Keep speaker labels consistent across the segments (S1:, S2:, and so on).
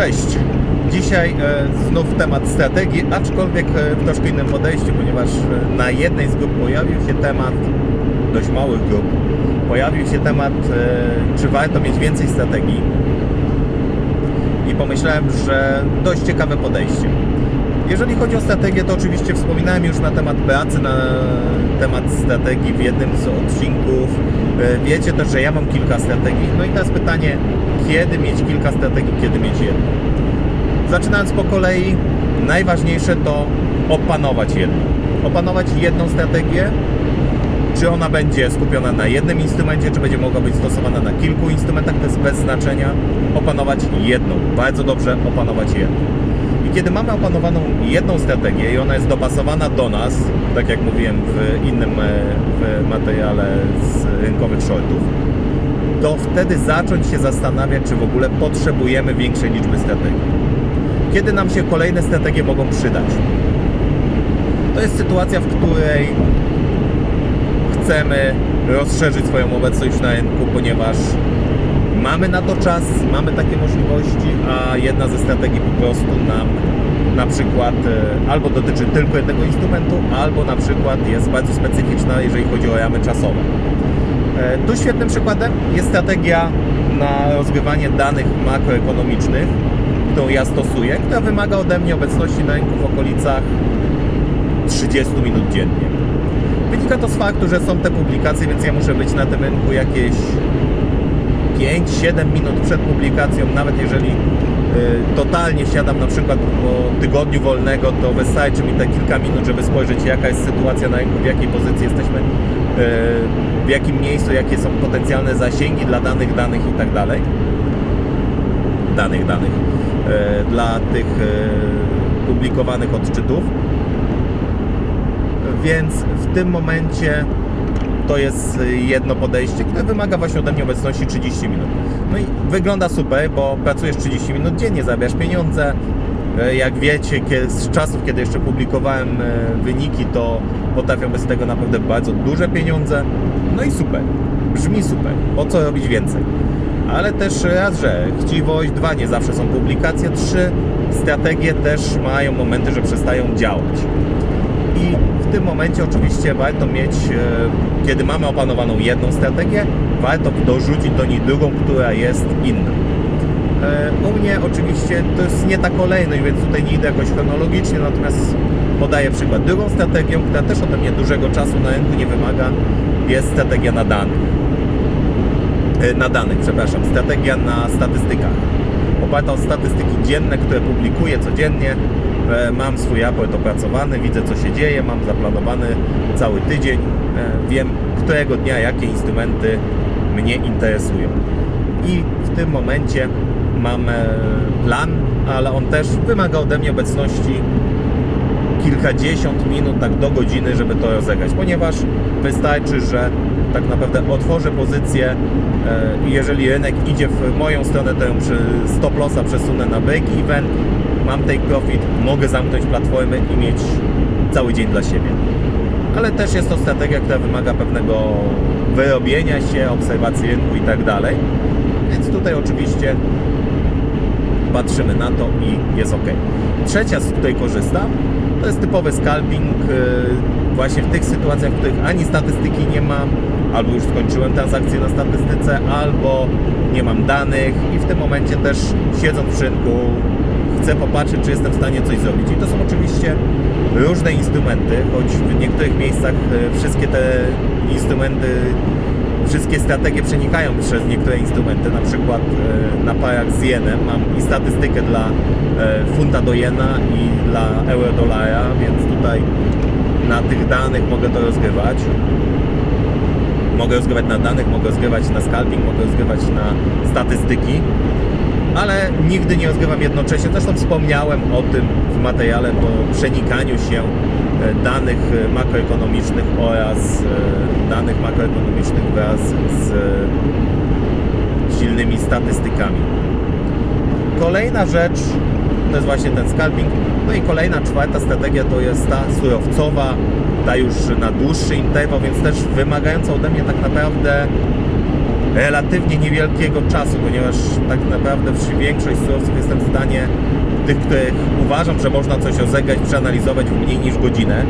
S1: Cześć. Dzisiaj e, znów temat strategii, aczkolwiek e, w troszkę innym podejściu, ponieważ e, na jednej z grup pojawił się temat, dość małych grup, pojawił się temat, czy warto mieć więcej strategii. I pomyślałem, że dość ciekawe podejście. Jeżeli chodzi o strategię, to oczywiście wspominałem już na temat pracy, na temat strategii w jednym z odcinków. Wiecie też, że ja mam kilka strategii. No i teraz pytanie, kiedy mieć kilka strategii, kiedy mieć jedną? Zaczynając po kolei, najważniejsze to opanować jedną. Opanować jedną strategię, czy ona będzie skupiona na jednym instrumencie, czy będzie mogła być stosowana na kilku instrumentach, to jest bez znaczenia. Opanować jedną, bardzo dobrze opanować jedną. I kiedy mamy opanowaną jedną strategię i ona jest dopasowana do nas, tak jak mówiłem w innym e, w materiale z rynkowych shortów, to wtedy zacząć się zastanawiać, czy w ogóle potrzebujemy większej liczby strategii. Kiedy nam się kolejne strategie mogą przydać? To jest sytuacja, w której chcemy rozszerzyć swoją obecność na rynku, ponieważ mamy na to czas, mamy takie możliwości, a jedna ze strategii po prostu nam na przykład e, albo dotyczy tylko jednego instrumentu, albo na przykład jest bardzo specyficzna, jeżeli chodzi o ramy czasowe. E, Tu świetnym przykładem jest strategia na rozgrywanie danych makroekonomicznych, którą ja stosuję, która wymaga ode mnie obecności na rynku w okolicach 30 minut dziennie. Wynika to z faktu, że są te publikacje, więc ja muszę być na tym rynku jakieś 5-7 minut przed publikacją, nawet jeżeli y, totalnie siadam na przykład po tygodniu wolnego, to wystarczy mi te kilka minut, żeby spojrzeć jaka jest sytuacja na rynku, w jakiej pozycji jesteśmy, w jakim miejscu, jakie są potencjalne zasięgi dla danych danych i tak dalej. Danych danych y, dla tych y, publikowanych odczytów. Więc w tym momencie to jest jedno podejście, które wymaga właśnie ode mnie obecności 30 minut. No i wygląda super, bo pracujesz 30 minut dziennie, zarabiasz pieniądze. E, Jak wiecie, z czasów, kiedy jeszcze publikowałem e, wyniki, to potrafią bez tego naprawdę bardzo duże pieniądze. No i super, brzmi super. Po co robić więcej? Ale też raz, że chciwość, dwa, nie zawsze są publikacje, trzy, strategie też mają momenty, że przestają działać. I w tym momencie oczywiście warto mieć, e, kiedy mamy opanowaną jedną strategię, warto dorzucić do niej drugą, która jest inna. Mnie oczywiście to jest nie ta kolejność, więc tutaj nie idę jakoś chronologicznie, natomiast podaję przykład. Drugą strategią, która też ode mnie dużego czasu na rynku nie wymaga, jest strategia na danych. E, Na danych, przepraszam, strategia na statystykach. Oparta o statystyki dzienne, które publikuję codziennie. E, Mam swój raport opracowany, widzę co się dzieje, mam zaplanowany cały tydzień. E, Wiem, którego dnia jakie instrumenty mnie interesują. I w tym momencie mam plan, ale on też wymaga ode mnie obecności kilkadziesiąt minut, tak do godziny, żeby to rozegrać, ponieważ wystarczy, że tak naprawdę otworzę pozycję e, i jeżeli rynek idzie w moją stronę, to ją przy stop lossa przesunę na break even, mam take profit, mogę zamknąć platformy i mieć cały dzień dla siebie. Ale też jest to strategia, która wymaga pewnego wyrobienia się, obserwacji rynku i tak dalej. Więc tutaj oczywiście patrzymy na to i jest ok. Trzecia, z której korzystam, to jest typowy scalping yy, właśnie w tych sytuacjach, w których ani statystyki nie mam, albo już skończyłem transakcję na statystyce, albo nie mam danych i w tym momencie też siedząc przy rynku chcę popatrzeć, czy jestem w stanie coś zrobić. I to są oczywiście różne instrumenty, choć w niektórych miejscach yy, wszystkie te instrumenty wszystkie strategie przenikają przez niektóre instrumenty, na przykład e, na parach z jenem mam i statystykę dla e, funta do jena i dla euro dolara, więc tutaj na tych danych mogę to rozgrywać. Mogę rozgrywać na danych, mogę rozgrywać na scalping, mogę rozgrywać na statystyki, ale nigdy nie rozgrywam jednocześnie. Zresztą wspomniałem o tym w materiale po przenikaniu się e, danych e, makroekonomicznych oraz e, danych makroekonomicznych wraz z silnymi statystykami. Kolejna rzecz to jest właśnie ten scalping. No i kolejna, czwarta strategia to jest ta surowcowa, ta już na dłuższy interwał, więc też wymagająca ode mnie tak naprawdę relatywnie niewielkiego czasu, ponieważ tak naprawdę przy większość surowców jestem w stanie tych, których uważam, że można coś rozegrać, przeanalizować w mniej niż godzinę,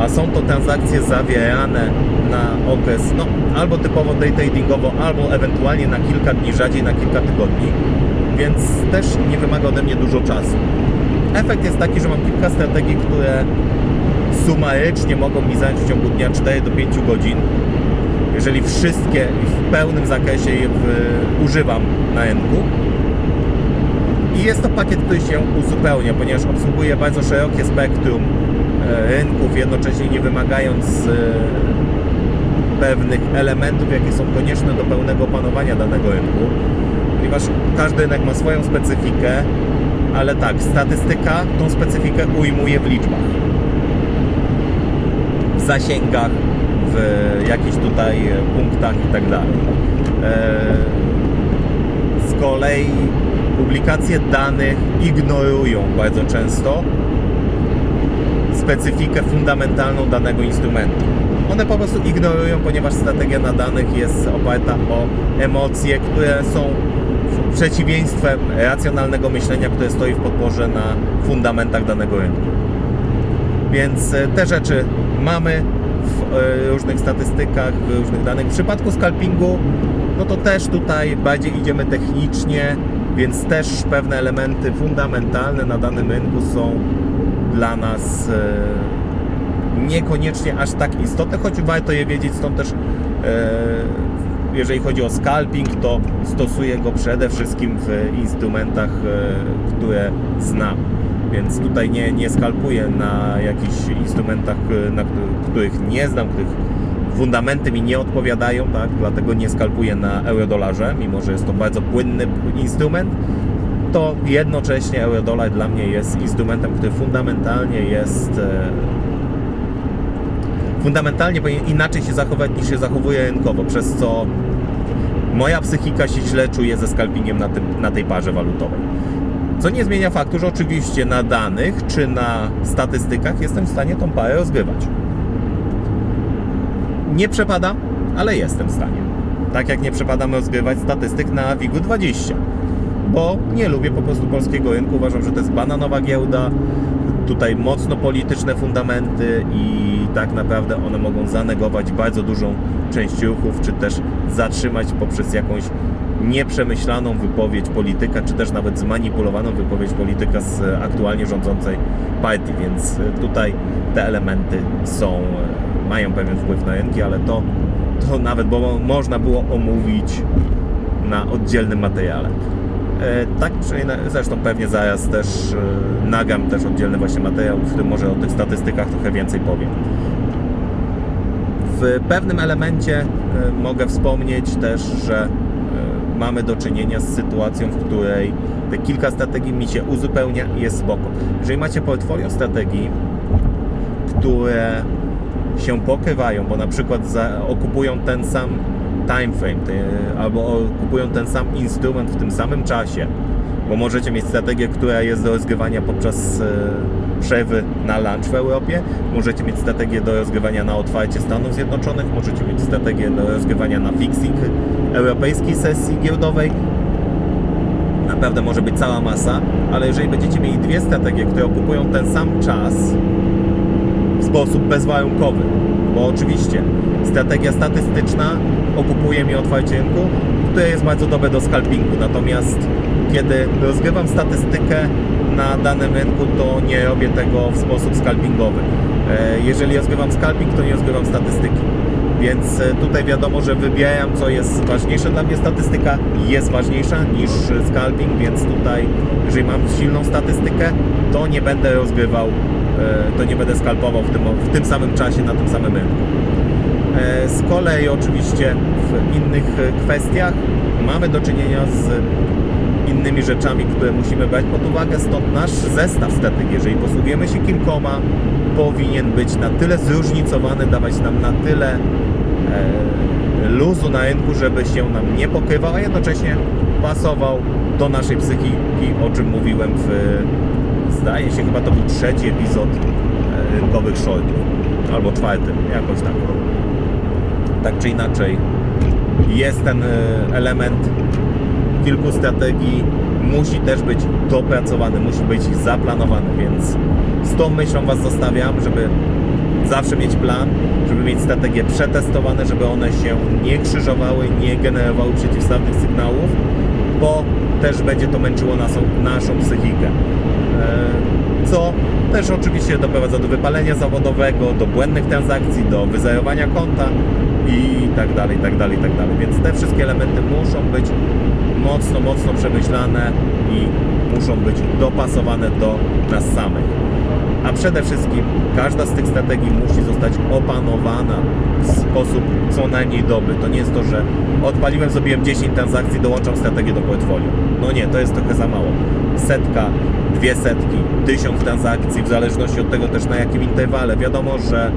S1: a są to transakcje zawierane na okres no, albo typowo day tradingowo, albo ewentualnie na kilka dni, rzadziej na kilka tygodni, więc też nie wymaga ode mnie dużo czasu. Efekt jest taki, że mam kilka strategii, które sumarycznie mogą mi zająć w ciągu dnia 4 do 5 godzin. Jeżeli wszystkie w pełnym zakresie je w, używam na rynku. I jest to pakiet, który się uzupełnia, ponieważ obsługuje bardzo szerokie spektrum e, rynków, jednocześnie nie wymagając e, pewnych elementów, jakie są konieczne do pełnego opanowania danego rynku, ponieważ każdy rynek ma swoją specyfikę, ale tak, statystyka tą specyfikę ujmuje w liczbach, w zasięgach, w jakichś tutaj punktach i tak dalej. Z kolei publikacje danych ignorują bardzo często specyfikę fundamentalną danego instrumentu. One po prostu ignorują, ponieważ strategia na danych jest oparta o emocje, które są przeciwieństwem racjonalnego myślenia, które stoi w podporze na fundamentach danego rynku. Więc e, te rzeczy mamy w e, różnych statystykach, w różnych danych. W przypadku scalpingu, no to też tutaj bardziej idziemy technicznie, więc też pewne elementy fundamentalne na danym rynku są dla nas e, niekoniecznie aż tak istotne, choć warto je wiedzieć, stąd też jeżeli chodzi o scalping, to stosuję go przede wszystkim w instrumentach, e, które znam. Więc tutaj nie, nie skalpuję na jakichś instrumentach, e, na których nie znam, których fundamenty mi nie odpowiadają, tak? dlatego nie skalpuję na eurodolarze, mimo że jest to bardzo płynny instrument, to jednocześnie eurodolar dla mnie jest instrumentem, który fundamentalnie jest e, fundamentalnie powinien inaczej się zachować niż się zachowuje rynkowo, przez co moja psychika się źle czuje ze skalpingiem na, tym, na tej parze walutowej. Co nie zmienia faktu, że oczywiście na danych czy na statystykach jestem w stanie tą parę rozgrywać. Nie przepadam, ale jestem w stanie. Tak jak nie przepadam rozgrywać statystyk na WIG-u 20 bo nie lubię po prostu polskiego rynku. Uważam, że to jest bananowa giełda, tutaj mocno polityczne fundamenty i tak naprawdę one mogą zanegować bardzo dużą część ruchów, czy też zatrzymać poprzez jakąś nieprzemyślaną wypowiedź polityka, czy też nawet zmanipulowaną wypowiedź polityka z aktualnie rządzącej partii, więc tutaj te elementy są, mają pewien wpływ na rynki, ale to, to nawet bo można było omówić na oddzielnym materiale. E, tak, zresztą pewnie zaraz też e, nagam też oddzielny właśnie materiał, w którym może o tych statystykach trochę więcej powiem. W pewnym elemencie e, mogę wspomnieć też, że mamy do czynienia z sytuacją, w której te kilka strategii mi się uzupełnia i jest spoko. Jeżeli macie portfolio strategii, które się pokrywają, bo na przykład okupują ten sam time frame, albo kupują ten sam instrument w tym samym czasie, bo możecie mieć strategię, która jest do rozgrywania podczas e, przerwy na lunch w Europie, możecie mieć strategię do rozgrywania na otwarcie Stanów Zjednoczonych, możecie mieć strategię do rozgrywania na fixing europejskiej sesji giełdowej. Naprawdę może być cała masa, ale jeżeli będziecie mieli dwie strategie, które okupują ten sam czas sposób bezwarunkowy, bo oczywiście strategia statystyczna okupuje mi otwarcie rynku, które jest bardzo dobre do scalpingu. Natomiast kiedy rozgrywam statystykę na danym rynku, to nie robię tego w sposób scalpingowy. E, jeżeli rozgrywam scalping, to nie rozgrywam statystyki. Więc e, tutaj wiadomo, że wybieram, co jest ważniejsze. Dla mnie statystyka jest ważniejsza niż scalping, więc tutaj, jeżeli mam silną statystykę, to nie będę rozgrywał, e, to nie będę skalpował w tym, w tym samym czasie na tym samym rynku. E, z kolei oczywiście w innych kwestiach mamy do czynienia z innymi rzeczami, które musimy brać pod uwagę, stąd nasz zestaw strategii, jeżeli posługujemy się kilkoma, powinien być na tyle zróżnicowany, dawać nam na tyle e, luzu na rynku, żeby się nam nie pokrywał, a jednocześnie pasował do naszej psychiki, o czym mówiłem w, zdaje się, chyba to był trzeci epizod e, rynkowych shortów, albo czwarty, jakoś tak. Tak czy inaczej jest ten e, element kilku strategii, musi też być dopracowany, musi być zaplanowany, więc z tą myślą Was zostawiam, żeby zawsze mieć plan, żeby mieć strategie przetestowane, żeby one się nie krzyżowały, nie generowały przeciwstawnych sygnałów, bo też będzie to męczyło naszą, naszą psychikę. Co też oczywiście doprowadza do wypalenia zawodowego, do błędnych transakcji, do wyzerowania konta i tak dalej, tak dalej, tak dalej. Więc te wszystkie elementy muszą być mocno, mocno przemyślane i muszą być dopasowane do nas samych. A przede wszystkim każda z tych strategii musi zostać opanowana w sposób co najmniej dobry. To nie jest to, że odpaliłem, zrobiłem 10 transakcji, dołączam strategię do portfolio. No nie, to jest trochę za mało. Setka, dwie setki, tysiąc transakcji, w zależności od tego też na jakim interwale. Wiadomo, że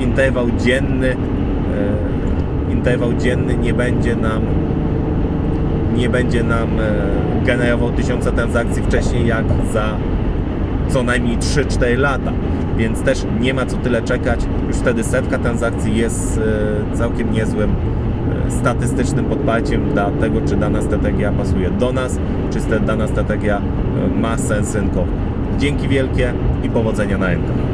S1: interwał dzienny, e, interwał dzienny nie będzie nam nie będzie nam e, generował tysiąca transakcji wcześniej jak za co najmniej 3-4 lata, więc też nie ma co tyle czekać. Już wtedy setka transakcji jest e, całkiem niezłym statystycznym podparciem dla tego, czy dana strategia pasuje do nas, czy dana strategia e, ma sens rynkowy. Dzięki wielkie i powodzenia na rynkach.